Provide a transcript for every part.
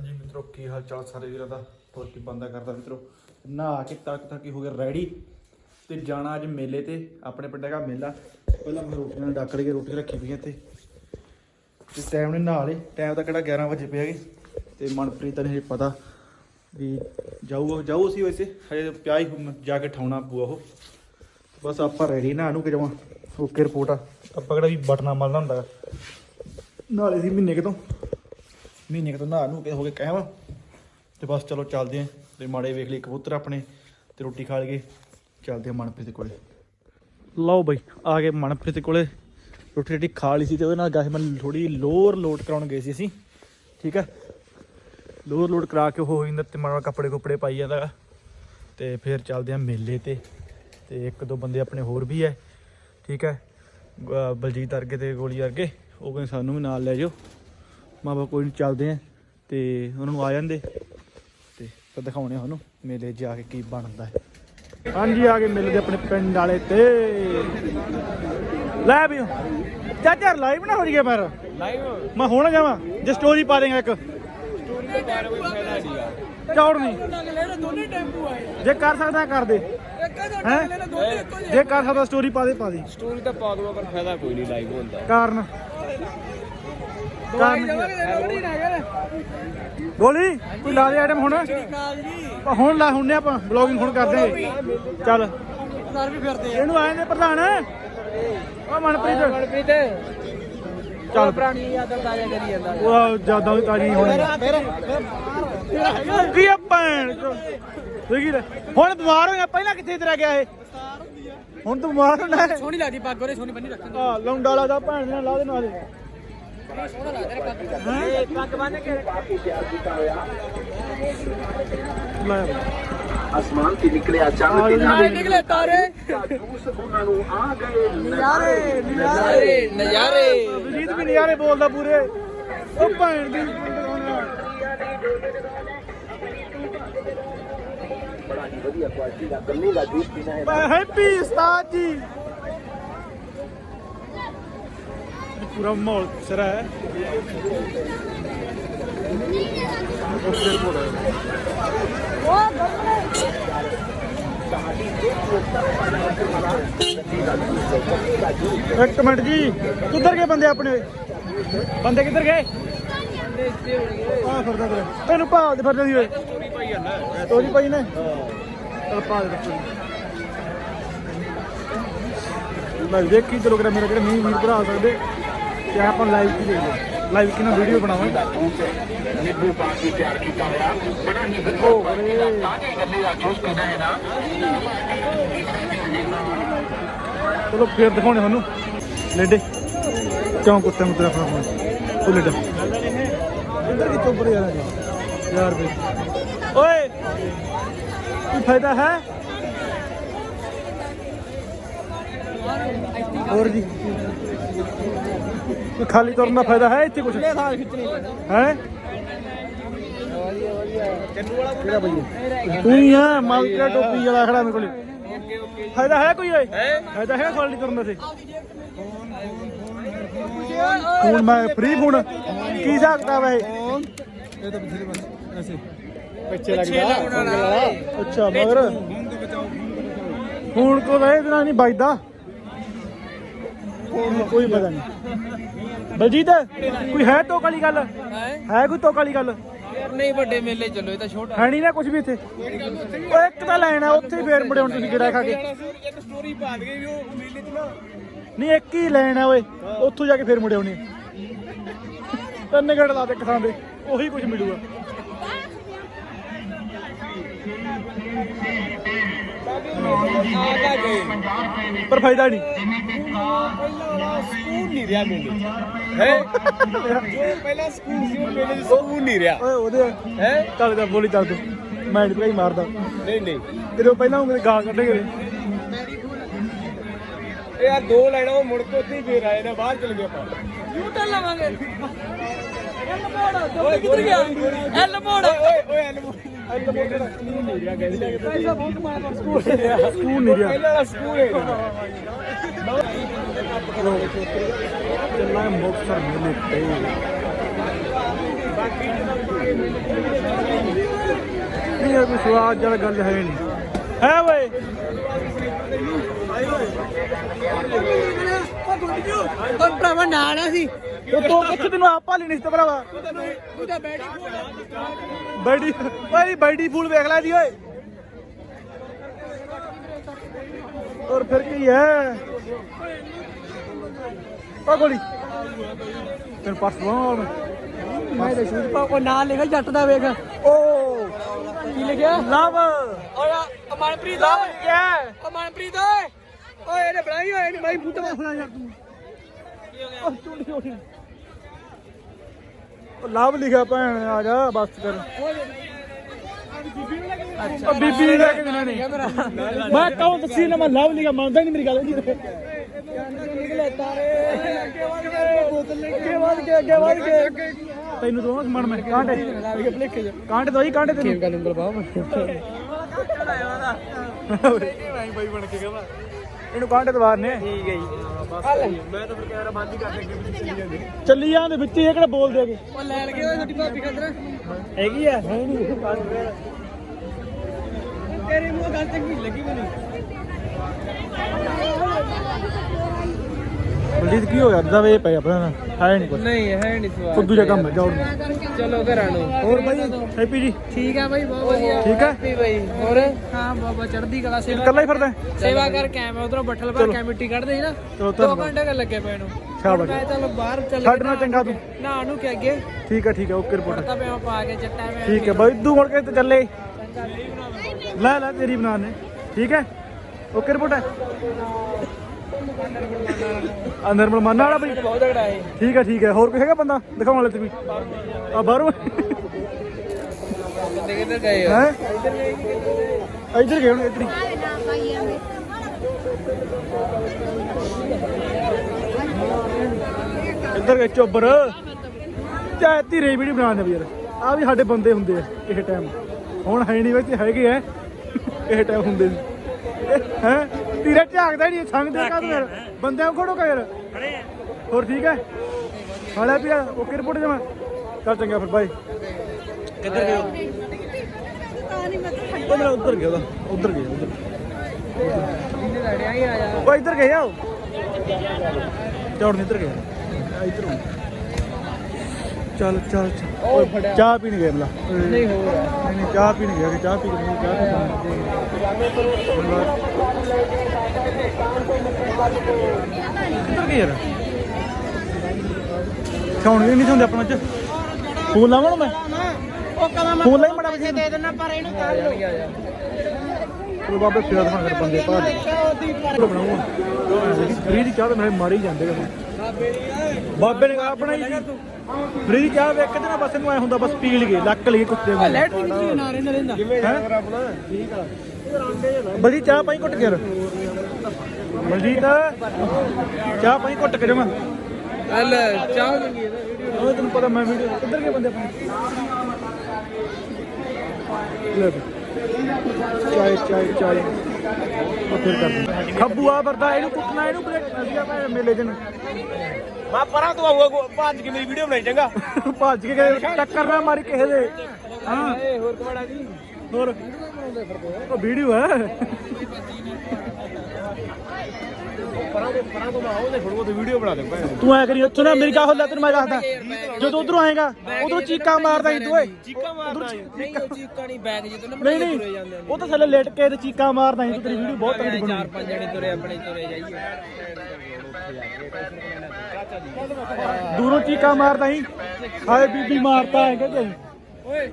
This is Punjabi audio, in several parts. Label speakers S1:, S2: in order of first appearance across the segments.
S1: ਹਾਂਜੀ ਮਿੱਤਰੋ, ਕੀ ਹਾਲ ਚਾਲ ਸਾਰੇ ਵੀਰਾਂ ਦਾ? ਹੋਰ ਕੀ ਬੰਦਾ ਕਰਦਾ ਮਿੱਤਰੋ? ਨਹਾ ਕੇ ਤੱਕ ਤੱਕ ਹੀ ਹੋ ਗਿਆ ਰੈਡੀ ਤੇ ਜਾਣਾ ਅੱਜ ਮੇਲੇ ਤੇ, ਆਪਣੇ ਪਿੰਡ ਹੈਗਾ ਮੇਲਾ। ਪਹਿਲਾਂ ਮੈਂ ਰੋਟੀਆਂ ਨਾਲ ਡੱਕ ਕੇ ਰੋਟੀ ਰੱਖੀ ਪਈ ਇੱਥੇ। ਤੇ ਟਾਈਮ ਨੇ ਨਹਾ ਲਈ ਟਾਈਮ ਤਾਂ ਕਿਹੜਾ 11 ਵਜੇ ਪਿਆ ਗਏ ਤੇ ਮਨਪ੍ਰੀਤ ਨੇ ਹਜੇ ਪਤਾ ਵੀ ਜਾਊ ਜਾਊ ਅਸੀਂ ਵੈਸੇ, ਹਜੇ ਪਿਆ ਹੀ ਜਾ ਕੇ ਠਾਉਣਾ ਪੂਆ ਉਹ। ਬਸ ਆਪਾਂ ਰੈਡੀ ਨਾ ਨੂੰ ਕਿ ਜਮਾ ਓਕੇ ਰਿਪੋਰਟ ਆ। ਆਪਾਂ ਕਿਹੜਾ ਵੀ ਬਟਨਾ ਮਲਣਾ ਹੁੰਦਾ। ਗਾ। ਨਾਲੇ ਸੀ ਮਹੀਨੇ ਕਿਤੋਂ ਮਹੀਨੇ ਕਿਤੋਂ ਨਹਾ ਨੂੰ ਕੇ ਹੋ ਕੇ ਕਹਿਵਾ ਤੇ ਬਸ ਚਲੋ ਚੱਲਦੇ ਆਂ। ਤੇ ਮਾੜੇ ਵੇਖ ਲਈ ਕਬੂਤਰ ਆਪਣੇ, ਤੇ ਰੋਟੀ ਖਾ ਲਈਏ। ਚੱਲਦੇ ਆਂ ਮਨਪ੍ਰੀਤ ਕੋਲੇ। ਲਓ ਬਈ, ਆ ਗਏ ਮਨਪ੍ਰੀਤ ਕੋਲੇ। ਰੋਟੀ ਰੋਟੀ ਖਾ ਲਈ ਸੀ ਤੇ ਉਹਦੇ ਨਾਲ ਗਾਹ ਮੈਂ ਥੋੜੀ ਲੋਅਰ ਲੋਡ ਕਰਾਉਣ ਗਏ ਸੀ ਅਸੀਂ। ਠੀਕ ਹੈ ਲੋਅਰ ਲੋਡ ਕਰਾ ਕੇ ਉਹ ਹੋ ਜਾਂਦਾ ਤੇ ਮਾੜਾ ਕੱਪੜੇ ਕੁਪੜੇ ਪਾਈ ਜਾਂਦਾ ਗਾ। ਤੇ ਫਿਰ ਚੱਲਦੇ ਆਂ ਮੇਲੇ ਤੇ। ਤੇ ਇੱਕ ਦੋ ਬੰਦੇ ਆਪਣੇ ਹੋਰ ਵੀ ਹੈ ਠੀਕ ਹੈ ਬਲਜੀਤ ਅਰਗੇ ਤੇ ਗੋਲੀ ਅਰਗੇ ਉਹ ਕਹਿੰਦੇ ਸਾਨੂੰ ਵੀ ਨਾਲ ਲੈ ਜਾਓ। ਮਾਂ ਬਾਪ ਕੋਈ ਨਹੀਂ ਚੱਲਦੇ ਆ ਤੇ ਉਹਨਾਂ ਨੂੰ ਆ ਜਾਂਦੇ। ਤੇ ਫਿਰ ਦਿਖਾਉਣੇ ਉਹਨੂੰ ਮੇਲੇ 'ਚ ਜਾ ਕੇ ਕੀ ਬਣਦਾ ਹੈ। ਹਾਂਜੀ ਆ ਗਏ ਮੇਲੇ ਦੇ ਆਪਣੇ ਪਿੰਡ ਵਾਲੇ ਤੇ। ਲੈ ਵੀ ਚਾਚਾ ਲਾਈਵ ਨਾ ਹੋ ਜੀਏ ਪਰ।
S2: ਲਾਈਵ
S1: ਮੈਂ ਹੁਣ ਜਾਵਾਂ ਜੇ ਸਟੋਰੀ ਪਾ ਦੇਗਾ ਇੱਕ।
S2: ਸਟੋਰੀ ਦੇ ਬਾਰੇ ਕੋਈ ਫਾਇਦਾ ਨਹੀਂਗਾ
S1: ਚੌੜ ਨਹੀਂ।
S3: ਦੋਨੇ ਟੈਂਪੂ ਆਏ।
S1: ਜੇ ਕਰ ਸਕਦਾ ਕਰ ਦੇ।
S3: ਦਾ
S1: ਹੈਂ? ਜੇ ਕਰ ਸਕਦਾ ਸਟੋਰੀ ਪਾ ਦੇ ਪਾ ਦੇ।
S2: ਸਟੋਰੀ ਤਾਂ ਪਾ ਦੂੰਗਾ ਪਰ ਫਾਇਦਾ ਕੋਈ ਨਹੀਂ ਲਾਈਵ ਹੁੰਦਾ
S1: ਕਾਰਨ? ਗੋਲੀ ਕੋਈ ਲਾ ਦੇ ਆਈਟਮ ਹੁਣ। ਆ ਹੁਣ ਲਾ ਹੁੰਨੇ ਆਪਾਂ ਬਲੌਗਿੰਗ ਹੁਣ ਕਰਦੇ ਆਂ ਚੱਲ।
S3: ਸਰ ਵੀ ਫਿਰਦੇ
S1: ਇਹਨੂੰ ਆਏ ਨੇ ਪ੍ਰਧਾਨ। ਓ ਮਨਪ੍ਰੀਤ।
S3: ਮਨਪ੍ਰੀਤ
S1: ਚੱਲ।
S3: ਪੁਰਾਣੀ ਯਾਦਾਂ ਤਾਜ਼ਾ ਕਰੀ ਜਾਂਦਾ
S1: ਉਹ ਜ਼ਿਆਦਾ ਵੀ ਤਾਜੀ ਹੋਣੀ। ਕੀ ਆ ਭੈਣ? ਚੋ। ਦੇਖੀ ਲੈ। ਹੁਣ ਬਿਮਾਰ ਹੋਇਆ ਪਹਿਲਾਂ ਕਿੱਥੇ ਤੇਰਾ ਗਿਆ ਇਹ? ਹੁਣ ਤੂੰ ਬਿਮਾਰ ਹੋਣਾ। ਹੈ
S3: ਸੋਹਣੀ ਲੱਗਦੀ ਪੱਗ ਉਹਨੇ ਸੋਹਣੀ ਬੰਨੀ ਰੱਖਣ
S1: ਆ ਲੌਂਡਾ ਲਾ ਦਾ ਭੈਣ ਦੇ ਨਾਲ ਲਾ ਦੇ ਨਾਲ ਦੇ
S4: ਅਸਮਾਨ ਤੇ ਤੇ
S1: ਇਹਨੂੰ
S3: ਆਏ ਨਿਕਲੇ ਤਾਰੇ
S4: ਜੂਸ ਉਹਨਾਂ ਨੂੰ ਆ ਗਏ
S3: ਨਜ਼ਾਰੇ ਨਜ਼ਾਰੇ ਨਜ਼ਾਰੇ
S1: ਵਜੀਦ ਵੀ ਨਿਆਰੇ ਬੋਲਦਾ ਪੂਰੇ ਉਹ ਭੈਣ ਦੀ
S4: ਬੜਾ ਹੀ ਵਧੀਆ ਕੁਆਲਿਟੀ ਦਾ ਗੰਨੇ ਦਾ ਜੂਸ ਪੀਣਾ ਹੈ
S1: ਹੈਪੀ ਉਸਤਾਦ ਜੀ ਪੂਰਾ ਮਾਹੌਲ ਸਰਾ ਹੈ। ਉੱਥੇ ਰਿਪੋਰਟ ਹੈ। ਇੱਕ ਮਿੰਟ ਜੀ, ਕਿੱਧਰ ਗਏ ਬੰਦੇ ਆਪਣੇ? ਬੰਦੇ ਕਿੱਧਰ ਗਏ? ਆ ਫਿਰਦਾ ਤੇਰੇ। ਤੈਨੂੰ ਭਾਲ ਦੇ ਫਿਰਦੇ ਸੀ ਓਏ ਸਟੋਰੀ ਪਾਈ ਜਾਂਦਾ ਸਟੋਰੀ ਪਾਈ ਨੇ। ਚਲ ਪਾ ਦੇ ਬੱਚੇ ਮੈਂ ਦੇਖੀ ਚਲੋ ਕਿਹੜਾ ਮੇਰਾ ਕਿਹੜਾ ਨਹੀਂ ਵੀਰ ਭਰਾ ਸਕਦੇ। ਤੇ ਆਪਾਂ ਲਾਈਵ ਕੀ ਦੇਖਦੇ ਲਾਈਵ ਕਿਨਾਂ ਵੀਡੀਓ ਬਣਾਵਾਂਗੇ
S4: ਨਿੰਬੂ ਪਾ ਤਿਆਰ ਕੀਤਾ ਹੋਇਆ ਬੜਾ ਹੀ? ਵਧੀਆ ਤਾਜ਼ੇ ਗੰਨੇ ਦਾ ਜੂਸ ਪੀਣਾ ਹੈ ਨਾ
S1: ਚਲੋ ਫੇਰ ਦਿਖਾਉਣੇ ਤੁਹਾਨੂੰ। ਲੇਡੇ। ਕਿਉਂ ਕੁੱਤੇ ਮੁੱਤੇ ਰੱਖਣਾ ਹੁਣ ਉਹ ਲੇਡਾ। ਇੱਧਰ ਕੀ ਚੁੱਪ ਰਿਹਾ? ਯਾਰ ਵੀ। ਓਏ! ਕੀ ਫਾਇਦਾ ਹੈ? ਹੋਰ ਜੀ। ਖਾਲੀ ਤੁਰਨ ਦਾ ਫਾਇਦਾ ਹੈ ਇੱਥੇ ਕੁਝ ਹੈ ਕਿਹੜਾ ਭਈਆ ਤੂੰ ਹੀ ਆ ਮਾਲਕਾ ਟੋਪੀ ਵਾਲਾ ਖੜਾ ਮੇਰੇ ਕੋਲੇ। ਫਾਇਦਾ ਹੈ ਕੋਈ ਓਏ ਫਾਇਦਾ ਹੈ ਖਾਲੀ ਤੁਰਨ ਦਾ ਤੇ ਹੁਣ ਮੈਂ ਫ੍ਰੀ ਫੋਨ। ਕੀ ਸਕਦਾ ਵੇ ਇਹ? ਤਾਂ ਪਿਛਲੇ ਪਾਸੇ ਐਸੇ ਪਿੱਛੇ ਲੱਗਦਾ। ਅੱਛਾ ਮਗਰ। ਹੁਣ ਕੋ ਦਾ ਇਹਦੇ ਨਾਲ ਨਹੀਂ ਵੱਜਦਾ। ਕੋਈ ਪਤਾ ਨਹੀਂ। ਬਲਜੀਤ ਕੋਈ ਹੈ ਤੋਕ ਵਾਲੀ ਗੱਲ? ਹੈ? ਕੋਈ ਤੋਕ ਵਾਲੀ ਗੱਲ?
S3: ਨਹੀਂ ਵੱਡੇ ਮੇਲੇ ਚੱਲੋ ਇਹ ਤਾਂ ਛੋਟਾ।
S1: ਹੈ ਨਹੀਂ ਨਾ ਕੁਝ ਵੀ ਇੱਥੇ। ਉਹ ਇੱਕ ਤਾਂ ਲੈਣ ਆ ਉੱਥੇ ਹੀ ਫੇਰ ਮੁੜੇ ਹੁਣ ਤੁਸੀਂ ਕਿਹੜਾ ਖਾ ਕੇ।
S2: ਇੱਕ ਸਟੋਰੀ ਪਾ ਦੇ ਵੀ ਉਹ ਮੇਲੇ 'ਚ ਨਾ
S1: ਨਹੀਂ ਇੱਕ ਹੀ ਲੈਣ ਆ ਓਏ। ਉੱਥੋਂ ਜਾ ਕੇ ਫੇਰ ਮੁੜੇ ਆਉਣੇ ਤਿੰਨ ਘੜ ਲਾ ਦੇ ਥਾਂ ਦੇ ਉਹੀ ਕੁਝ ਮਿਲੂਗਾ। ਪਰ ਫਾਇਦਾ ਨਹੀਂ।
S2: ਪਹਿਲਾਂ ਸਕੂਲ ਨਹੀਂ ਰਿਹਾ 'ਚ ਹੈ? ਜੋ ਪਹਿਲਾਂ ਸਕੂਲ ਸੀ ਉਹ ਮੇਲੇ 'ਚ ਸਕੂਲ ਨਹੀਂ ਰਿਹਾ।
S1: ਓਏ ਉਹਦੇ
S2: ਹੈ?
S1: ਚੱਲ ਜਾ ਬੋਲੀ ਚੱਲ ਤੂੰ। ਮੈਂ ਨਹੀਂ ਭਾਈ ਮਾਰਦਾ।
S2: ਨਹੀਂ ਨਹੀਂ।
S1: ਤੇਰੇ ਪਹਿਲਾਂ ਉਹ ਗਾਲ ਕੱਢੇਗੇ
S2: ਇਹ ਯਾਰ ਦੋ ਲੈਣਾ ਉਹ ਮੁੜ ਕੇ ਉੱਥੇ ਹੀ ਫੇਰ ਆਏ ਨਾ ਬਾਹਰ ਚਲ ਗਏ ਆਪਾਂ।
S3: ਯੂ ਟਰਨ ਲਵਾਂਗੇ। ਐਲ ਮੋੜ ਕਿੱਧਰ ਗਿਆ? ਐਲ ਮੋੜ।
S2: ਓਏ ਓਏ ਐਲਮੋ ਕਿਹੜਾ ਸਕੂਲ ਨਹੀਂ ਰਿਹਾ ਕਹਿੰਦੇ
S3: ਪੈਸਾ ਬਹੁਤ ਕਮਾਇਆ
S2: ਸਕੂਲ ਨਹੀਂ ਰਿਹਾ
S1: ਸਕੂਲ ਨਹੀਂ ਰਿਹਾ
S2: ਪਹਿਲਾਂ ਸਕੂਲ ਹੈ
S1: ਚੱਲਾਂ ਮੁਕਤਸਰ ਮੇਲੇ ਤੇ ਨਹੀਂ ਇਹ ਕੋਈ ਸਵਾਦ ਜਲ ਗੱਲ ਹੈ ਨਹੀਂ ਹੈ ਓਏ
S3: ਉਹ ਭਰਾਵਾ ਨਾਲ ਆ ਸੀ
S1: ਉਹ ਤੂੰ ਕਿੱਥੇ ਤੈਨੂੰ ਆਪਾ ਲੈਣੀ ਸੀ ਤੇ ਭਰਾਵਾ?
S3: ਉਹਦਾ ਬੈਠ
S1: ਬੈਡੀ ਓਏ ਬੈਡੀ ਫੂਲ ਵੇਖ ਲੈ ਜੀ ਓਏ। ਔਰ ਫਿਰ ਕੀ ਹੈ? ਓ ਗੋਲੀ। ਤੇਰੇ ਪਾਸ ਬੋਲ
S3: ਮੈਂ ਤੇ ਸ਼ੂਟ ਪਾ ਉਹ ਨਾਲ ਲਿਖਿਆ ਜੱਟ ਦਾ ਵੇਖ।
S1: ਓ।
S3: ਕੀ ਲਿਖਿਆ?
S1: ਲਵ।
S3: ਓਏ ਅਮਨਪ੍ਰੀਤ
S1: ਲਵ ਕੀ
S3: ਅਮਨਪ੍ਰੀਤ ਓਏ। ਓਏ ਇਹਨੇ ਬਣਾਈ ਹੋਏ ਨਹੀਂ ਬਾਈ ਫੁੱਟ ਮਾਰਨਾ ਯਾਰ ਤੂੰ। ਉਹ ਚੁੰਡੀ ਉੱਠ
S1: ਉਹ ਲਵ ਲਿਖਿਆ ਭੈਣ ਆ ਜਾ ਬਸ ਕਰ। ਉਹ ਬੀਬੀ ਨੇ ਲੈ ਕੇ ਦੇਣਾ ਨਹੀਂ ਮੈਂ ਕਹੂੰ ਦੱਸੀ ਨਾ ਮੈਂ ਲਵ ਲਿਖਿਆ ਮੰਨਦਾ ਨਹੀਂ ਮੇਰੀ ਗੱਲ ਜੀ
S3: ਨਿਕਲੇ ਤਾਰੇ ਅੱਗੇ ਵਧ
S1: ਕੇ ਅੱਗੇ ਵੱਧ ਕੇ ਤੈਨੂੰ ਦੋਵਾਂ ਸਮਾਨ ਮੈਂ ਕਾਂਟੇ
S3: ਕੇ
S1: ਕਾਂਟੇ ਦੋਈ ਕਾਂਟੇ ਤੈਨੂੰ
S3: ਕਾ ਨੰਬਰ ਪਾਓ
S1: ਬਾਈ ਬਣ ਕੇ ਕਹਿੰਦਾ। ਇਹਨੂੰ ਕਾਂਟੇ ਦਵਾਰ ਨੇ
S3: ਠੀਕ ਹੈ ਜੀ। ਮੈਂ ਤਾਂ ਫਿਰ ਕੈਮਰਾ ਬੰਦ ਹੀ ਕਰ ਦੇ ਅੱਗੇ ਚੱਲੀ ਜਾਂਦੇ।
S1: ਚੱਲੀ ਜਾਂਦੇ ਵਿੱਚ ਹੀ ਇਹ ਕਿਹੜਾ ਬੋਲ ਦੇਗੇ।
S3: ਉਹ ਲੈਣ ਗਏ ਓਏ ਛੋਟੀ ਭਾਬੀ ਖਤਰਾ।
S1: ਹੈਗੀ ਆ। ਹੈ ਨਹੀਂ।
S3: ਤੇਰੇ ਮੂੰਹ ਗੱਲ ਚੰਗੀ ਲੱਗੀ ਮੈਨੂੰ।
S1: ਬਲਜੀਤ ਕੀ ਹੋ ਗਿਆ ਅੱਧਾ ਵੇ ਪਏ ਆਪਣਾ ਨਾਲ। ਹੈ ਨਹੀਂ ਕੁਝ
S3: ਨਹੀਂ ਹੈ ਨਹੀਂ ਸਵਾਲ।
S1: ਫੁੱਦੂ ਜਿਹਾ ਕੰਮ ਹੈ ਜਾਓ।
S3: ਚਲੋ ਘਰਾਂ ਨੂੰ।
S1: ਹੋਰ ਬਾਈ ਹੈਪੀ ਜੀ?
S3: ਠੀਕ ਆ ਬਾਈ ਬਹੁਤ ਵਧੀਆ।
S1: ਠੀਕ ਹੈ?
S3: ਹੈਪੀ ਬਾਈ। ਹੋਰ? ਹਾਂ ਬਾਬਾ ਚੜ੍ਹਦੀ ਕਲਾ ਸੇਵਾ
S1: ਇਕੱਲਾ ਹੀ ਫਿਰਦਾ
S3: ਸੇਵਾ ਕਰ ਕੇ ਆਇਆ ਮੈਂ ਉਧਰੋਂ ਬੱਠਲ ਭਰ ਕੇ ਮਿੱਟੀ ਕੱਢਦੇ ਸੀ ਨਾ।
S1: ਚਲੋ
S3: ਦੋ
S1: ਧੰਨਵਾਦ
S3: ਘੰਟੇ ਕਰ ਲੱਗੇ ਪਏ ਨੂੰ।
S1: ਸ਼ਾਬਾਸ਼।
S3: ਮੈਂ ਚਲ ਬਾਹਰ ਚੱਲ
S1: ਛੱਡ ਨਾ ਚੰਗਾ ਤੂੰ।
S3: ਨਾ ਨੂੰ ਕਿ ਅੱਗੇ।
S1: ਠੀਕ ਹੈ ਠੀਕ ਹੈ ਓਕੇ ਰਿਪੋਰਟ।
S3: ਤਾਂ ਪਿਆ ਪਾ ਕੇ ਚੱਟਾ ਮੈਂ
S1: ਠੀਕ ਹੈ ਬਾਈ ਤੂੰ ਮੁੜ ਕੇ ਤੇ ਚੱਲੇ ਲੈ ਲੈ ਤੇਰੀ ਬਣਾ ਨੇ। ਠੀਕ ਹੈ? ਓਕੇ ਰਿਪੋਰਟ ਹੈ? ਆ ਨਰਮਲ ਮੰਨ ਵਾਲਾ ਬਈ?
S3: ਬਹੁਤ ਝਗੜਾ ਹੈ
S1: ਠੀਕ ਹੈ ਠੀਕ ਹੈ ਹੋਰ ਕੋਈ ਹੈਗਾ ਬੰਦਾ? ਦਿਖਾਉਣ ਵਾਲੇ ਤੇ ਵੀ। ਆ ਬਾਹਰੋਂ
S3: ਕਿੱਥੇ ਕਿੱਥੇ ਗਏ
S1: ਹੈ?
S3: ਇੱਧਰ ਗਏ ਕਿੱਧਰ
S1: ਹੁਣ ਇੱਧਰ ਹੀ। ਇੱਧਰ ਗਏ ਚੋਬਰ। ਚਾਹ ਧੀਰੇ ਵੀਡੀਓ ਬਣਾਉਂਦੇ ਵੀ ਯਾਰ। ਆ ਵੀ ਸਾਡੇ ਬੰਦੇ ਹੁੰਦੇ ਆ ਕਿਸੇ ਟਾਈਮ ਹੁਣ ਹੈ ਨਹੀਂ ਵਿੱਚ ਹੈਗੇ ਆ। ਕਿਸੇ ਟਾਈਮ ਹੁੰਦੇ ਹੈ? ਧੀਰੇ ਝਾਕਦਾ ਨਹੀਂ ਸੰਗ ਦੇ ਕਾ ਯਾਰ ਬੰਦਿਆਂ ਨੂੰ ਖੜੋ ਕਾ ਯਾਰ ਹੋਰ ਠੀਕ ਹੈ? ਹਾਲਾ ਪਿਆ ਓਕੇ ਰਿਪੋਰਟ ਜਮਾ। ਚੱਲ ਚੰਗਾ ਫਿਰ ਬਾਈ ਕਿੱਧਰ ਗਏ? ਉਹ ਮੇਰਾ ਉੱਧਰ ਗਿਆ ਉਹਦਾ ਉੱਧਰ ਗਿਆ ਉੱਧਰ। ਉਹ ਇੱਧਰ ਗਏ ਆ ਉਹ। ਚੌੜ ਨਹੀਂ ਇੱਧਰ ਗਿਆ ਇੱਧਰ ਹੋ ਚੱਲ। ਚੱਲ ਚਾਹ ਪੀਣ ਗਏ ਮਲਾ
S3: ਨਹੀਂ ਹੋ
S1: ਨਹੀਂ ਚਾਹ ਪੀਣ ਗਿਆ ਕਿ ਚਾਹ ਪੀ ਕੇ ਚਾਹ ਪੀ ਕਿੱਧਰ ਗਏ ਯਾਰ। ਸੌਣ ਵੀ ਨਹੀਂ ਹੁੰਦੇ ਆਪਣਾ ਚ? ਫੋਨ ਲਾਵਾਂ ਨਾ ਮੈਂ?
S3: ਉਹ ਕਲਾ
S1: ਫੋਨ ਲਾਈ ਮੜਾ ਵਜੇ
S3: ਦੇ ਦੇਣਾ ਪਰ ਇਹਨੂੰ ਕਰ ਲੋ
S1: ਉਹ ਬਾਬੇ ਫਿਰ ਦਿਖਾ ਕਰ ਬੰਦੇ ਭਾਲ ਬਣਾਉਂਗਾ ਫਰੀ ਦੀ ਚਾਹ ਤਾਂ ਮੇਰੇ ਮਾਰੀ ਜਾਂਦੇ ਬਾਬੇ ਨੇ ਕਹਾ ਬਣਾਈ ਸੀ। ਫਰੀ ਦੀ ਚਾਹ ਵੇਖ ਕੇ ਤੇ ਨਾ ਬਸ ਇਹਨੂੰ ਐ ਹੁੰਦਾ ਬਸ ਪੀ ਲਈਏ ਲੱਕ ਲਈਏ ਕੁੱਤੇ ਨੂੰ।
S3: ਲੈਟ ਵੀ ਕਿੱਥੇ ਨਾ ਰਹਿੰਦਾ ਰਹਿੰਦਾ
S1: ਬੜੀ ਚਾਹ ਪਾਈ ਘੁੱਟ ਕੇ ਯਾਰ ਬਲਜੀਤ ਚਾਹ ਪਾਈ ਘੁੱਟ ਕੇ ਜਮਾ।
S3: ਚੱਲ ਚਾਹ ਮੰਗੀ ਇਹਦਾ ਵੀਡੀਓ
S1: ਉਹ ਤੈਨੂੰ ਪਤਾ ਮੈਂ ਵੀਡੀਓ ਕਿੱਧਰ ਗਏ ਬੰਦੇ ਆਪਣੇ? ਲੈ। ਚਾਏ ਚਾਏ ਚਾਏ। ਉਹ ਫਿਰ ਕਰ। ਖੱਬੂ ਆ ਵਰਦਾ ਇਹਨੂੰ ਕੁੱਟਣਾ ਇਹਨੂੰ ਬਲੇਟਣਾ ਸੀਗਾ ਭਾਵੇਂ ਮੇਲੇ ਚ ਨੂੰ
S2: ਮੈਂ ਪਰਾਂ ਤੋਂ ਆਊਗਾ ਭੱਜ ਕੇ ਮੇਰੀ ਵੀਡੀਓ ਬਣਾਈ ਚੰਗਾ।
S1: ਭੱਜ ਕੇ ਟੱਕਰ ਨਾ ਮਾਰੀ ਕਿਸੇ ਦੇ। ਹਾਂ।
S3: ਏ ਹੋਰ ਕਵਾੜਾ ਜੀ।
S1: ਹੋਰ? ਉਹ ਵੀਡੀਓ ਹੈ।
S2: ਪਰਾਂ ਤੋਂ
S1: ਐ ਕਰੀ ਉੱਥੋਂ ਨਾ ਮੇਰੀ ਗੱਲ ਲੈ ਤੈਨੂੰ ਮੈਂ ਦੱਸਦਾ। ਜਦੋਂ ਉਧਰੋਂ ਆਏਗਾ ਉਧਰੋਂ ਚੀਕਾਂ ਮਾਰਦਾ ਸੀ ਤੂੰ ਓਏ
S2: ਚੀਕਾਂ ਮਾਰਦਾ
S3: ਨਹੀਂ ਉਹ ਚੀਕਾਂ ਨਹੀਂ ਬੈਗ ਜੇ ਤੋਂ ਨਾ
S1: ਨਹੀਂ ਨਹੀਂ। ਉਹ ਤਾਂ ਥੱਲੇ ਲੇਟ ਕੇ ਤੇ ਚੀਕਾਂ ਮਾਰਦਾ ਸੀ ਤੂੰ ਤੇਰੀ ਵੀਡੀਓ ਬਹੁਤ ਤਗੜੀ ਬਣੀ।
S3: ਚਾਰ ਪੰਜ ਜਣੇ ਤੁਰੇ ਆਪਣੇ ਤੁਰੇ ਜਾਈਏ।
S1: ਦੂਰੋਂ ਚੀਕਾਂ ਮਾਰਦਾ ਸੀ। ਹਾਏ ਬੀਬੀ ਮਾਰਤਾ ਹੈ ਕਿ
S3: ਓਏ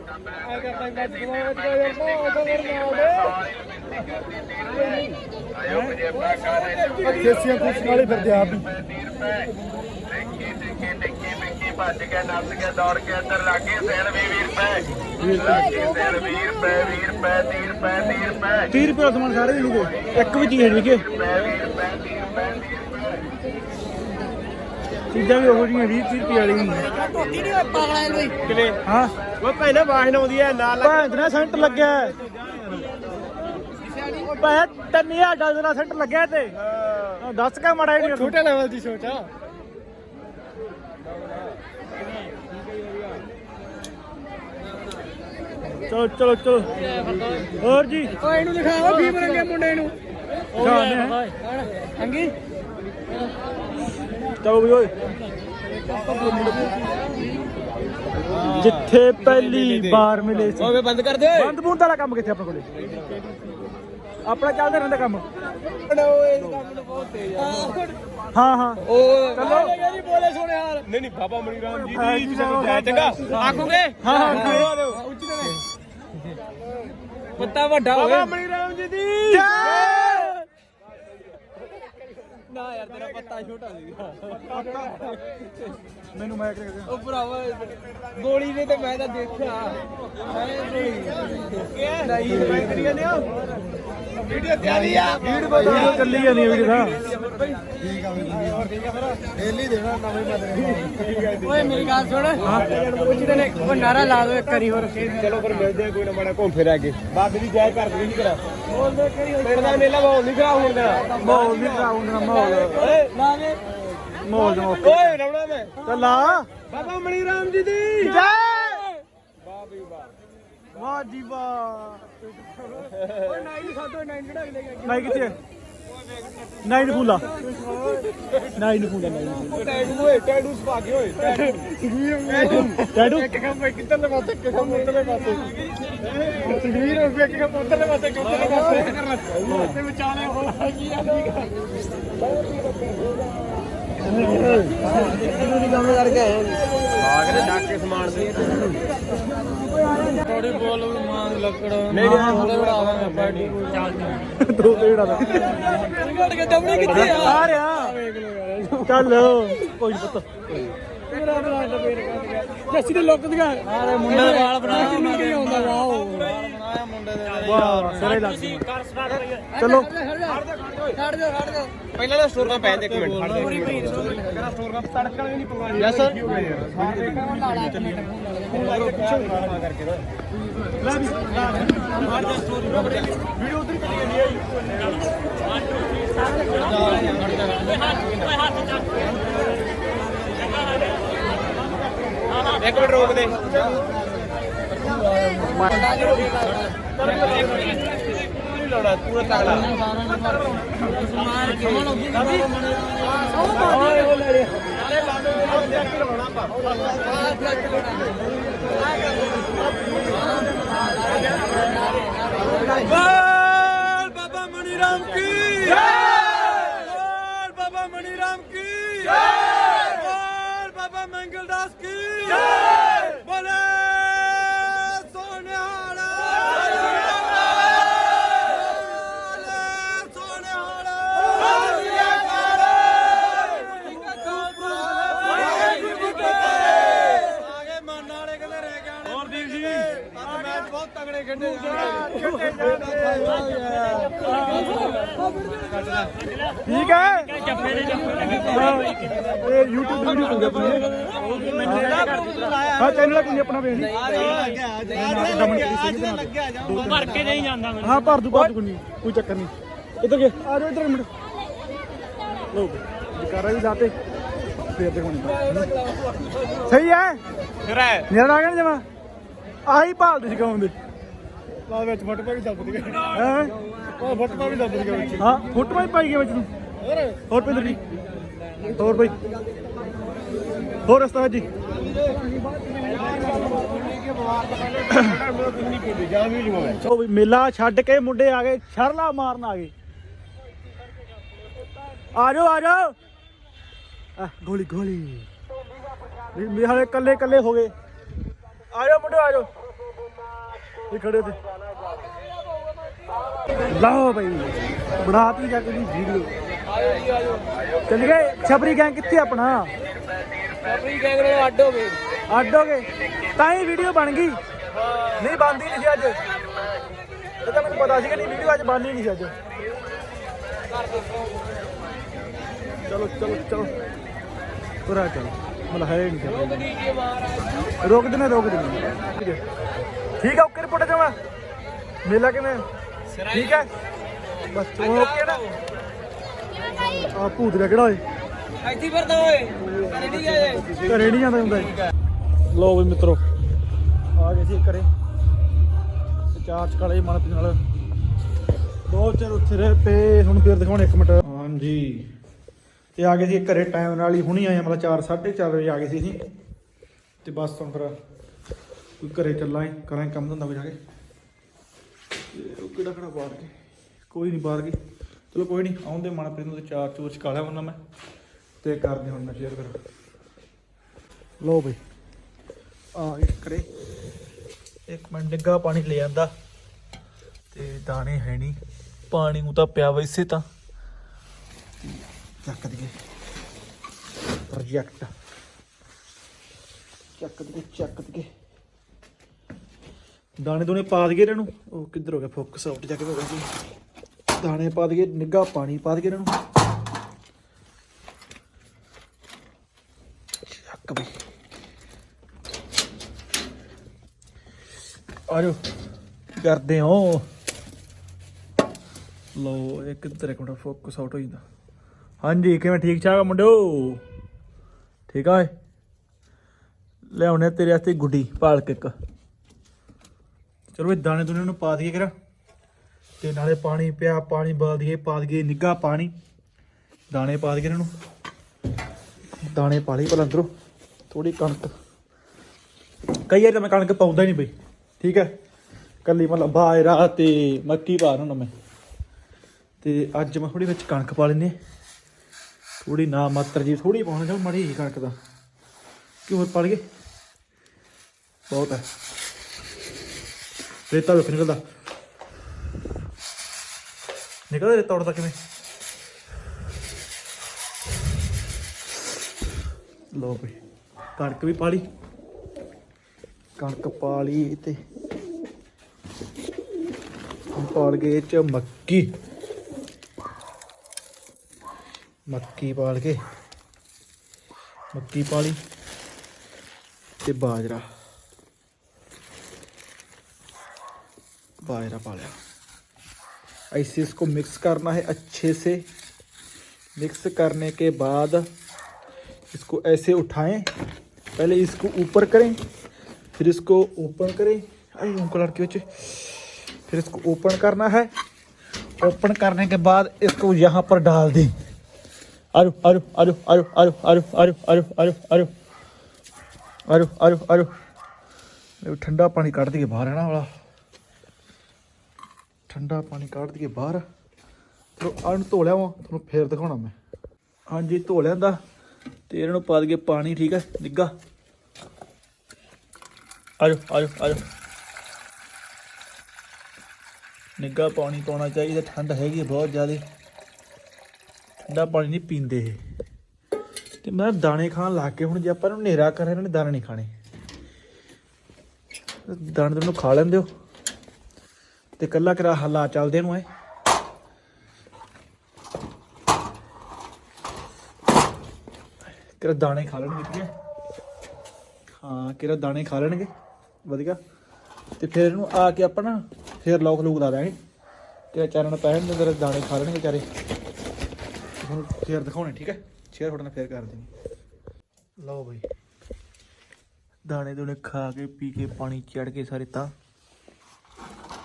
S3: ਆ ਕਰਦਾ ਗੱਜ ਕਮਾਉਂ ਤੇ ਯਾਰ ਨਾ ਉਹ ਮਰ
S1: ਕੇਸੀਆਂ ਕੁਛ ਵਾਲੇ ਫਿਰਦੇ ਆਪ ਵੀ
S4: ਨਿੱਕੀ ਨਿੱਕੀ ਨਿੱਕੀ ਨਿੱਕੀ ਭੱਜ ਕੇ ਨੱਸ ਕੇ ਦੌੜ ਕੇ ਅੰਦਰ ਲੱਗੇ ਸੈਨ ਵੀ 20 ਰੁਪਏ ਲੱਗੇ ਸੈਨ 20 ਰੁਪਏ 20 ਰੁਪਏ 30 ਰੁਪਏ 30 ਰੁਪਏ
S1: 30 ਰੁਪਏ ਦਾ ਸਮਾਨ ਸਾਰੇ ਦੇ ਇੱਕ ਵੀ ਚੀਜ਼ ਨਹੀਂ ਕਿ
S4: 20 ਰੁਪਏ 30 ਰੁਪਏ
S1: ਚੀਜ਼ਾਂ ਵੀ ਉਹੋ ਜਿਹੀਆਂ 20 30 ਰੁਪਏ ਵਾਲੀਆਂ ਹੁੰਦੀਆਂ।
S3: ਨਹੀਂ ਪਾਗਲਾ ਕੋਈ
S2: ਕਿਵੇਂ?
S1: ਹਾਂ।
S2: ਉਹ ਪਹਿਲਾਂ ਬਾਹਨ ਆਉਂਦੀ ਹੈ ਨਾਲ
S1: ਭੈਣ ਦਾ ਸੈਂਟ ਲੱਗਿਆ। ਹੈ। ਉਹ ਭੈ 3000 ਡਾਲਰ ਦਾ ਸੈਂਟ ਲੱਗਿਆ ਤੇ ਹਾਂ, ਦੱਸ ਕਾ ਮੜਾ ਨਹੀਂ
S2: ਛੋਟੇ ਲੈਵਲ ਦੀ ਸੋਚ ਆ।
S1: ਚਲੋ ਚਲੋ ਚਲੋ। ਹੋਰ ਜੀ?
S3: ਓਏ ਇਹਨੂੰ ਦਿਖਾਓ ਫੀਮ ਰੰਗੇ ਮੁੰਡੇ ਨੂੰ।
S1: ਜਾਣੇ ਹੈ
S3: ਅੰਗੀ?
S1: ਚਲੋ ਵੀ ਓਏ। ਜਿੱਥੇ ਪਹਿਲੀ ਵਾਰ ਮਿਲੇ ਸੀ।
S3: ਓਏ ਬੰਦ ਕਰ ਦੇ ਓਏ।
S1: ਬੰਦ ਬੂੰਦ ਵਾਲਾ ਕੰਮ ਕਿੱਥੇ ਆਪਣੇ ਕੋਲੇ? ਆਪਣਾ ਚੱਲਦਾ ਰਹਿੰਦਾ ਕੰਮ
S3: ਓਏ ਕੰਮ। ਨੂੰ ਬਹੁਤ ਤੇਜ਼ ਆ
S1: ਹਾਂ ਹਾਂ।
S3: ਓ
S1: ਚਲੋ।
S3: ਜੀ ਬੋਲੇ ਸੋਹਣੇ ਹਾਲ
S2: ਨਹੀਂ ਨਹੀਂ ਬਾਬਾ ਮਣੀ ਰਾਮ ਜੀ ਦੀ
S1: ਜੀ,
S2: ਚਲੋ ਜੈ ਚੰਗਾ।
S3: ਆਖੋਗੇ?
S1: ਹਾਂ ਹਾਂ
S3: ਉੱਚੀ ਦੇ ਪੱਤਾ ਵੱਡਾ ਹੋਵੇ।
S2: ਬਾਬਾ ਮਣੀ ਰਾਮ ਜੀ ਦੀ।
S1: ਜੈ
S3: ਨਾ ਯਾਰ ਤੇਰਾ ਪੱਤਾ ਛੋਟਾ ਸੀਗਾ।
S1: ਮੈਨੂੰ ਮੈਂ ਕਿਹਾ
S3: ਉਹ ਭਰਾਵਾ ਗੋਲੀ ਨੇ ਤੇ ਮੈਂ ਤਾਂ ਦੇਖਿਆ। ਮੈਂ ਗੋਲੀ ਨਹੀਂ ਮੈਂ ਕਰੀ ਜਾਂਦੇ ਆ ਵੀਡੀਓ ਤਿਆਰੀ ਆ।
S1: ਵੀਡੀਓ ਚੱਲੀ ਜਾਂਦੀ ਵੀਡੀਓ ਦਾ
S3: ਓਏ ਮੇਰੀ ਗੱਲ ਸੁਣ। ਕੁਝ ਦਿਨ ਉਹ ਨਾਰਾ ਲਾ ਦੋ ਇੱਕ ਵਾਰੀ ਹੋਰ। ਫੇਰ
S2: ਚਲੋ ਫਿਰ ਮਿਲਦੇ ਆ ਕੋਈ ਨਾ ਮਾੜਾ ਘੁੰਮ ਫਿਰ ਆਗੇ ਬਾਬੇ ਦੀ ਜੈ ਕਰ। ਨਹੀਂ ਕਰਾ ਪਿੰਡ ਦਾ ਮੇਲਾ ਮਾਹੌਲ ਨਹੀਂ ਖਰਾਬ ਹੋਣ ਦੇਣਾ।
S1: ਮਾਹੌਲ ਨਹੀਂ ਖਰਾਬ ਹੁੰਦਾ ਮਾਹੌਲ।
S2: ਓਏ।
S3: ਲਾਵੇ
S1: ਮਾਹੌਲ ਜਮਾ
S2: ਓਏ ਰਵਣਾ ਮੈਂ
S1: ਚੱਲਾ।
S2: ਬਾਬਾ ਮਣੀ ਰਾਮ ਜੀ ਦੀ।
S1: ਜੈ।
S2: ਵਾਹ ਵੀ ਵਾਹ।
S1: ਵਾਹ ਜੀ ਵਾਹ।
S3: ਓਏ ਨਾਈ ਸਾਡੋ ਨਾਈ ਜਿਹੜਾ ਲੈ ਗਿਆ
S1: ਨਾਈ ਕਿੱਥੇ ਨਾਈਨ ਫੂਲਾ ਨਾਈਨ ਫੂਲਾ ਨਾਈਨ
S2: ਟੈਡੂ ਓਏ ਟੈਡੂ ਸਪਾ ਕੇ ਓਏ
S1: ਟੈਡੂ
S2: ਇੱਕ ਕੰਮ ਕਿੱਧਰ ਦੇ ਪਾਸੇ ਇੱਕ ਕੰਮ ਉੱਧਰਲੇ ਪਾਸੇ ਤਸਵੀਰ ਹੋ ਇੱਕ ਕੰਮ ਉੱਧਰਲੇ ਪਾਸੇ ਇੱਕ ਉੱਧਰਲੇ ਪਾਸੇ ਤੇ ਵਿਚਾਲੇ ਹੋ ਗਈ ਆ
S3: ਕੰਮ ਕਰਕੇ ਆਏ
S2: ਆਗ ਦੇ ਡੱਕ ਸਮਾਨ ਦੇ
S3: ਥੋੜੀ ਬੋਲ ਮੰਗ ਲੱਕੜ
S2: ਨਹੀਂ, ਨਹੀਂ,
S3: ਥੋੜੇ ਬੜਾਵਾਂਗੇ ਪਾਰਟੀ ਕੋਈ ਚੱਲ
S1: ਦੋ ਤੇੜਾ ਦਾ
S3: ਘਟ ਕੇ ਦਮੜੀ ਕਿੱਥੇ ਆ?
S1: ਆ ਰਿਹਾ। ਚੱਲ ਕੋਈ ਪੁੱਤ।
S3: ਮੇਰਾ ਗਿਆ ਜੱਸੀ ਦੇ ਲੁੱਕ ਦੀਆਂ ਆਰੇ ਮੁੰਡੇ ਦੇ ਵਾਲ ਬਣਾਇਆ ਕਿੰਨਾ ਕੀ ਆਉਂਦਾ ਵਾਓ। ਬਣਾਇਆ ਮੁੰਡੇ ਦੇ
S1: ਵਾਹ ਸਿਰੇ ਲੱਗ ਗਈ ਚਲੋ।
S2: ਪਹਿਲਾਂ ਦਾ ਸਟੋਰ ਦਾ ਪੈ ਦੇ ਇੱਕ ਮਿੰਟ। ਖੜ ਦੇ ਮੇਰਾ ਸਟੋਰ ਦਾ ਤੜਕਾ ਵੀ ਨਹੀਂ ਪਵਾਇਆ ਯੈਸ ਸਰ ਕਰਕੇ ਨਾ
S1: ਲੈ ਵੀ ਵੀਡੀਓ ਉਧਰ ਚੱਲੀ ਜਾਂਦੀ ਹੈ
S2: ਇੱਕ ਮਿੰਟ ਰੋਕ ਦੇ। ਲੜਾ ਪੂਰਾ ਤਗੜਾ
S1: ਉਹ ਲੜੇ ਨਾਲੇ ਲਾਂਦੇ ਉਹ ਜੈਕ ਲਵਾਉਣਾ ਪਾ ਆ ਜੈਕ ਲਵਾਉਣਾ ਬਾਲ ਬਾਬਾ ਮਣੀ ਰਾਮ ਕੀ ਜੈ! ਬਾਬਾ ਮਣੀ
S3: ਰਾਮ ਕੀ ਜੈ! ਜਾਂਦਾ
S1: ਹਾਂ ਭਰ ਦੂ ਭਰ ਦੂ ਕੋਈ ਨਹੀਂ। ਕੋਈ ਚੱਕਰ ਨਹੀਂ। ਇੱਧਰ ਕੇ ਆ। ਜਾਓ ਇੱਧਰ ਇੱਕ ਮਿੰਟ। ਲੋ ਜਕਾਰਾ ਵੀ ਲਾਤੇ। ਫੇਰ ਤੇ ਹੋਣੀ ਸਹੀ ਹੈ?
S2: ਫਿਰ ਹੈ।
S1: ਮੇਰਾ ਆ ਗਿਆ ਜਮਾ? ਆਹੀ ਭਾਲਦੇ ਸੀ ਗਾਉਂ ਦੇ।
S2: ਬਾਅਦ ਵਿੱਚ ਫੁੱਟ ਪਾ ਵੀ ਦੱਬ ਦੇ
S1: ਹੈ?
S2: ਉਹ ਫੁੱਟ ਪਾ ਵੀ ਦੱਬ ਦੇ ਵਿੱਚ।
S1: ਹਾਂ ਫੋਟੋਆਂ ਹੀ ਪਾਈ ਗਿਆ ਵਿੱਚ ਨੂੰ ਹੋਰ? ਪਿੰਦਰ ਜੀ ਹੋਰ ਬਈ। ਹੋਰ ਉਸਤਾਦ ਜੀ
S2: ਜਾਂ
S1: ਉਹ ਵੀ ਮੇਲਾ ਛੱਡ ਕੇ ਮੁੰਡੇ ਆ ਗਏ ਸ਼ਰਲਾ ਮਾਰਨ ਆ ਗਏ। ਆ ਜਾਓ ਆ ਜਾਓ ਆ ਗੋਲੀ। ਗੋਲੀ ਮੇਰੇ ਹਾਲੇ ਕੱਲੇ ਕੱਲੇ ਹੋ ਗਏ। ਆ ਜਾਓ ਮੁੰਡੇ ਆ ਜਾਓ ਇਹ ਖੜੇ ਤੇ ਲਾਓ ਬਈ, ਬਣਾਤੀ ਜਾ ਕੇ ਦੀ ਵੀਡੀਓ ਚੱਲ ਗਏ ਛਪਰੀ ਗੈਂਗ ਕਿੱਥੇ ਆਪਣਾ?
S3: ਆਪਣੀ ਗੈਂਗ ਨੂੰ ਅੱਡ ਹੋ ਗਏ।
S1: ਅੱਡ ਹੋ ਗਏ। ਤਾਂ ਹੀ ਵੀਡੀਓ ਬਣ ਗਈ। ਨਹੀਂ ਬਣਦੀ ਨਹੀਂ ਸੀ ਅੱਜ। ਇਹ ਤਾਂ ਮੈਨੂੰ ਪਤਾ ਸੀ ਕਿ ਨਹੀਂ ਵੀਡੀਓ ਅੱਜ ਬਣਨੀ ਨਹੀਂ ਸੀ ਅੱਜ। ਚਲੋ ਚਲੋ ਚਲੋ। ਪੂਰਾ ਚਲੋ। ਮਤਲਬ ਹੈ ਨਹੀਂ ਚੱਲ ਰੋਕ ਦੇਣਾ ਰੋਕ ਦੇਣਾ ਠੀਕ ਹੈ ਠੀਕ ਹੈ ਓਕੇ ਰਿਪੋਰਟ ਜਾਵਾ ਮੇਲਾ ਕਿਵੇਂ? ਠੀਕ ਹੈ ਬਸ ਓਕੇ ਨਾ। ਆ ਭੂਤ ਕਿਹੜਾ ਓਏ?
S3: ਇੱਥੇ ਫਿਰਦਾ ਓਏ।
S1: ਘਰੇ ਨਹੀਂ ਜਾਂਦਾ ਹੁੰਦਾ। ਲੋ ਵੀ ਮਿੱਤਰੋ। ਆ ਗਏ ਸੀ ਘਰੇ। ਚਾਰ ਚਕਾਲੇ ਮਨਪ੍ਰੀਤ ਨਾਲ। ਬਹੁਤ ਚਿਰ ਉੱਥੇ ਰਹੇ ਪਏ ਹੁਣ ਫੇਰ ਦਿਖਾਉਣ ਇੱਕ ਮਿੰਟ। ਹਾਂਜੀ। ਤੇ ਆ ਗਏ ਸੀ ਘਰੇ ਟਾਈਮ ਨਾਲ ਹੀ ਹੁਣੀ ਆਏ ਮਤਲਬ 4 4:30 ਵਜੇ ਆ ਗਏ ਸੀ ਅਸੀਂ। ਤੇ ਬਸ ਹੁਣ ਫਿਰ ਕੋਈ ਘਰੇ ਚੱਲਾਂਗੇ ਕਰਾਂਗੇ ਕੰਮ ਧੰਦਾ ਕੋਈ ਜਾ ਕੇ। ਤੇ ਉਹ ਕਿਹੜਾ ਖੜਾ ਬਾਹਰ ਕੇ? ਕੋਈ ਨਹੀਂ ਬਾਹਰ ਕੇ। ਚਲੋ ਕੋਈ ਨਹੀਂ ਆਉਂਦੇ ਮਨਪ੍ਰੀਤ ਨੂੰ ਤੇ ਚਾਰ ਚੂਰ ਚਕਾ ਲਿਆ ਉਹਨਾਂ ਮੈਂ। ਤੇ ਕਰਦੇ ਹੁਣ ਮੈਂ ਸ਼ੇਅਰ ਫਿਰ। ਲੋ ਬਈ। ਆ ਇਹ ਕਰੇ। ਇੱਕ ਮਿੰਟ ਡਿੱਗਾ ਪਾਣੀ ਲੈ ਜਾਂਦਾ ਤੇ ਦਾਣੇ ਹੈ ਨਹੀਂ। ਪਾਣੀ ਨੂੰ ਤਾਂ ਪਿਆ ਵੈਸੇ ਤਾਂ। ਚੱਕ ਦਈਏ। ਪ੍ਰੋਜੈਕਟ ਚੱਕ ਦਈਏ ਚੱਕ ਦਈਏ। ਦਾਣੇ ਦੋਨੇ ਪਾ ਦਈਏ ਇਹਨਾਂ ਨੂੰ। ਉਹ ਕਿੱਧਰ ਹੋ ਗਿਆ? ਫੋਕਸ ਆਊਟ ਜਾ ਕੇ ਹੋ ਗਿਆ ਸੀ। ਦਾਣੇ ਪਾ ਦਈਏ ਨਿੱਗਾ ਪਾਣੀ ਪਾ ਦਈਏ ਇਹਨਾਂ ਨੂੰ। ਆਜੋ। ਕਰਦੇ ਹੋ? ਲਓ, ਇੱਕ ਕਿੱਧਰ ਇੱਕ ਮਿੰਟ ਫੋਕਸ ਆਊਟ ਹੋ ਜਾਂਦਾ। ਹਾਂਜੀ, ਕਿਵੇਂ ਠੀਕ ਠਾਕ ਆ ਮੁੰਡਿਓ? ਠੀਕ ਆ ਲਿਆਉਣੇ ਤੇਰੇ ਵਾਸਤੇ ਗੁੱਡੀ, ਪਾਲਕ ਇੱਕ। ਚਲੋ ਇਹ ਦਾਣੇ ਦੁਨੇ ਨੂੰ ਪਾ ਦਈਏ ਕਿਰਾ ਤੇ ਨਾਲੇ ਪਾਣੀ ਪਿਆ, ਪਾਣੀ ਬਾਲ ਦਈਏ, ਪਾ ਦਈਏ ਨਿੱਗਾ ਪਾਣੀ। ਦਾਣੇ ਪਾ ਦਈਏ ਇਹਨਾਂ ਨੂੰ। ਦਾਣੇ ਪਾ ਲਈ ਭਲਾ ਅੰਦਰੋਂ। ਥੋੜੀ ਕਣਕ। ਕਈ ਵਾਰ ਤਾਂ ਮੈਂ ਕਣਕ ਪਾਉਂਦਾ ਹੀ ਨਹੀਂ ਬਈ। ਠੀਕ ਹੈ? ਕੱਲੀ ਮਤਲਬ ਬਾਜਰਾ ਤੇ ਮੱਕੀ ਪਾ ਦਿੰਦਾ ਮੈਂ। ਤੇ ਅੱਜ ਮੈਂ ਥੋੜੀ ਵਿੱਚ ਕਣਕ ਪਾ ਲੈਨੇ ਥੋੜੀ ਨਾ ਮਾਤਰ ਜੀ ਥੋੜੀ ਪਾਉਣਾ, ਚਲ ਮੜੀ ਜਿਹੀ ਕਣਕ ਦਾ। ਕਿਉਂ ਹੋਰ ਪਾ ਲਈਏ? ਬਹੁਤ ਹੈ। ਰੇਤਾ ਵੇਖ ਨਿਕਲਦਾ। ਨਿਕਲਦਾ ਰੇਤਾ ਉੜਦਾ ਕਿਵੇਂ? ਲੋ ਬਈ, ਕਣਕ ਵੀ ਪਾ ਲਈ। ਕਣਕ ਪਾ ਲਈ ਤੇ ਹੁਣ ਪਾ ਲਗੇ ਚ ਮੱਕੀ ਮੱਕੀ ਪਾਲ ਕੇ ਮੱਕੀ ਪਾ ਲਈ ਤੇ ਬਾਜਰਾ बाजरा पा लिया ऐसे इसको मिक्स करना है अच्छे से मिक्स करने के बाद इसको ऐसे उठाएं पहले इसको ऊपर करें फिर इसको ओपन करें आई कलर के बच्चे फिर इसको ओपन करना है ओपन करने के बाद इसको यहाँ पर डाल दें आरो आरो आरो आरो आरो आरो आरो आरो आरो आरो आरो आरो आरो ठंडा पानी ਕੱਢ ਦਈਏ ਬਾਹਰ ਹੈ ਨਾ ਵਾਲਾ ਠੰਡਾ ਪਾਣੀ ਕੱਢ ਦਈਏ ਬਾਹਰ ਚਲੋ ਆਹ ਨੂੰ ਧੋ ਲਿਆ ਵਾਂ ਤੁਹਾਨੂੰ ਫੇਰ ਦਿਖਾਉਣਾ ਮੈਂ ਹਾਂਜੀ ਧੋ ਲਿਆਂਦਾ ਤੇ ਇਹਨਾਂ ਨੂੰ ਪਾ ਦਈਏ ਪਾਣੀ ਠੀਕ ਹੈ ਨਿੱਗਾ ਆਜੋ ਆਜੋ ਆਜੋ। ਨਿੱਗਾ ਪਾਣੀ ਪਾਉਣਾ ਚਾਹੀਦਾ, ਠੰਡ ਹੈਗੀ ਬਹੁਤ ਜ਼ਿਆਦਾ। ਠੰਡਾ ਪਾਣੀ ਨਹੀਂ ਪੀਂਦੇ ਇਹ। ਤੇ ਮੈਂ ਦਾਣੇ ਖਾਣ ਲੱਗ ਕੇ ਹੁਣ ਜੇ ਆਪਾਂ ਇਹਨੂੰ ਹਨੇਰਾ ਕਰਾਂ ਇਹਨਾਂ ਨੇ ਦਾਣੇ ਨਹੀਂ ਖਾਣੇ। ਦਾਣੇ ਨੂੰ ਖਾ ਲੈਂਦੇ ਹੋ। ਤੇ ਕੱਲਾ ਕਰਾ ਹੱਲਾ ਚੱਲਦੇ ਨੂੰ ਐ। ਕਿਰਾ ਦਾਣੇ ਖਾ ਲੈਣਗੇ ਹਾਂ? ਕਿਰਾ ਦਾਣੇ ਖਾ ਲੈਣਗੇ? ਵਧੀਆ। ਤੇ ਫਿਰ ਇਹਨੂੰ ਆ ਕੇ ਆਪਾਂ ਨਾ ਫਿਰ ਲੋਕ ਲੂਕ ਲਾ ਦਾਂਗੇ ਤੇ ਚਾਰਨ ਪੈਣ ਦੇ ਅੰਦਰ ਦਾਣੇ ਖਾ ਲੈਣਗੇ ਵਿਚਾਰੇ। ਹੁਣ ਫੇਰ ਦਿਖਾਉਣੇ, ਠੀਕ ਹੈ? ਸ਼ੇਅਰ ਤੁਹਾਡੇ ਨਾਲ ਫੇਰ ਕਰ ਦੇਣੀ ਲਓ ਬਈ। ਦਾਣੇ ਦੂਣੇ ਖਾ ਕੇ, ਪੀ ਕੇ, ਪਾਣੀ ਚੜ ਕੇ ਸਾਰੇ ਤਾਂ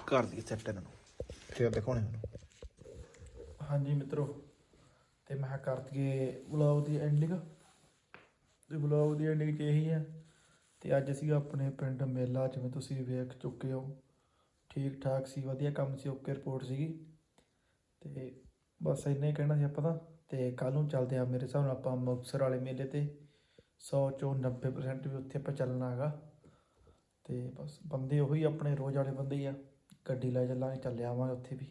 S1: ਕਰ ਦਈਏ ਸੈੱਟ ਇਹਨਾਂ ਨੂੰ। ਫੇਰ ਦਿਖਾਉਣੇ ਤੁਹਾਨੂੰ ਹਾਂਜੀ ਮਿੱਤਰੋ, ਤੇ ਮੈਂ ਕਰ ਦਈਏ ਵਲੌਗ ਦੀ ਐਂਡਿੰਗ ਤੇ ਵਲੌਗ ਦੀ ਐਂਡਿੰਗ 'ਚ ਇਹੀ ਹੈ ਤੇ ਅੱਜ ਅਸੀਂ ਆਪਣੇ ਪਿੰਡ ਮੇਲਾ ਜਿਵੇਂ ਤੁਸੀਂ ਵੇਖ ਚੁੱਕੇ ਹੋ, ਠੀਕ ਠਾਕ ਸੀ, ਵਧੀਆ ਕੰਮ ਸੀ, ਓਕੇ ਰਿਪੋਰਟ ਸੀਗੀ। ਤੇ ਬਸ ਇੰਨਾ ਹੀ ਕਹਿਣਾ ਸੀ ਆਪਾਂ ਤਾਂ, ਤੇ ਕੱਲ ਨੂੰ ਚੱਲਦੇ ਆ ਮੇਰੇ ਹਿਸਾਬ ਨਾਲ ਆਪਾਂ ਮੁਕਤਸਰ ਵਾਲੇ ਮੇਲੇ ਤੇ 100 ਚੋਂ 90% ਵੀ ਉੱਥੇ ਆਪਾਂ ਚੱਲਣਾ ਹੈਗਾ। ਤੇ ਬਸ ਬੰਦੇ ਉਹੀ ਆਪਣੇ ਰੋਜ਼ ਵਾਲੇ ਬੰਦੇ ਹੀ ਆ, ਗੱਡੀ ਲੈ ਚੱਲਾਂਗੇ, ਚੱਲੇ ਆਵਾਂਗੇ ਉੱਥੇ ਵੀ।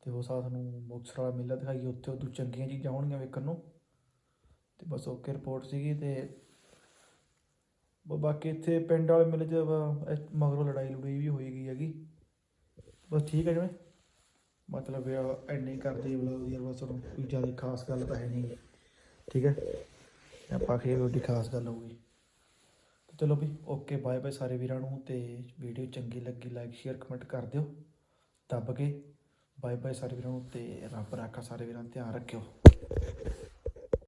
S1: ਤੇ ਉਹ ਸਾਥ ਨੂੰ ਮੁਕਤਸਰ ਵਾਲਾ ਮੇਲਾ ਦਿਖਾਈਏ, ਉੱਥੇ ਉਦੋਂ ਚੰਗੀਆਂ ਚੀਜ਼ਾਂ ਹੋਣਗੀਆਂ ਵੇਖਣ ਨੂੰ। ਤੇ ਬਸ ਓਕੇ ਰਿਪੋਰਟ ਸੀਗੀ ਤੇ ਬਾਕੀ ਇੱਥੇ ਪਿੰਡ ਵਾਲੇ ਮੇਲੇ 'ਚ ਬ- ਮਗਰੋਂ ਲੜਾਈ ਲੜੂਈ ਵੀ ਹੋਈ ਗਈ ਹੈਗੀ। ਬਸ ਠੀਕ ਹੈ ਜਿਵੇਂ। ਮਤਲਬ ਇਹ ਐਨੇ ਕਰਦੇ ਬਲੌਗ ਯਾਰ ਬਸ ਹੁਣ ਕੋਈ ਜ਼ਿਆਦਾ ਖਾਸ ਗੱਲ ਤਾਂ ਹੈ ਨਹੀਂ। ਠੀਕ ਹੈ? ਆਪਾਂ ਖੇ ਕੋਈ ਖਾਸ ਗੱਲ ਹੋਊਗੀ ਚਲੋ ਵੀ ਓਕੇ, ਬਾਏ ਬਾਏ ਸਾਰੇ ਵੀਰਾਂ ਨੂੰ ਤੇ ਵੀਡੀਓ ਚੰਗੀ ਲੱਗੀ ਲਾਈਕ, ਸ਼ੇਅਰ, ਕਮੈਂਟ ਕਰ ਦਿਓ। ਦੱਬ ਕੇ। ਬਾਏ ਬਾਏ ਸਾਰੇ ਵੀਰਾਂ ਨੂੰ ਤੇ ਰੱਬ ਰਾਖਾ ਸਾਰੇ ਵੀਰਾਂ ਦਾ ਧਿਆਨ ਰੱਖਿਓ।